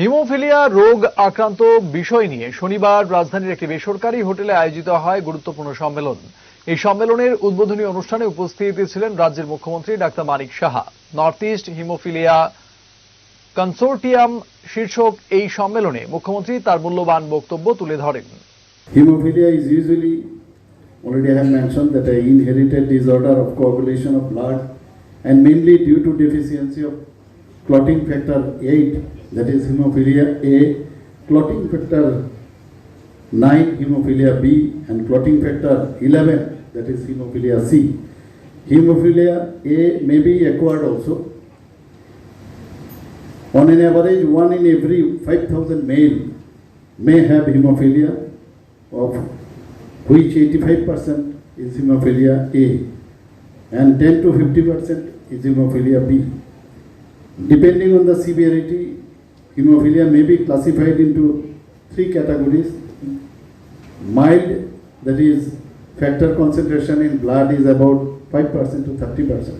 Haemophilia রোগ আক্রান্ত বিষয় নিয়ে শনিবার রাজধানীর একটি বেসরকারি হোটেলে আয়োজিত হয় গুরুত্বপূর্ণ সম্মেলন। এই সম্মেলনের উদ্বোধনী অনুষ্ঠানে উপস্থিত ছিলেন রাজ্যের মুখ্যমন্ত্রী doctor Manik Saha. North East haemophilia consortium শীর্ষক এই সম্মেলনে মুখ্যমন্ত্রী তার মূল্যবান বক্তব্য তুলে ধরেন। Hemophilia is usually, already I have mentioned that an inherited disorder of coagulation of blood and mainly due to deficiency of clotting factor 8, that is hemophilia A, clotting factor 9, hemophilia B, and clotting factor 11, that is hemophilia C. Hemophilia A may be acquired also. On an average, one in every 5,000 male may have hemophilia, of which 85% is hemophilia A and 10 to 50% is hemophilia B. Depending on the severity, hemophilia may be classified into three categories. Mild, that is, factor concentration in blood is about 5% to 30%.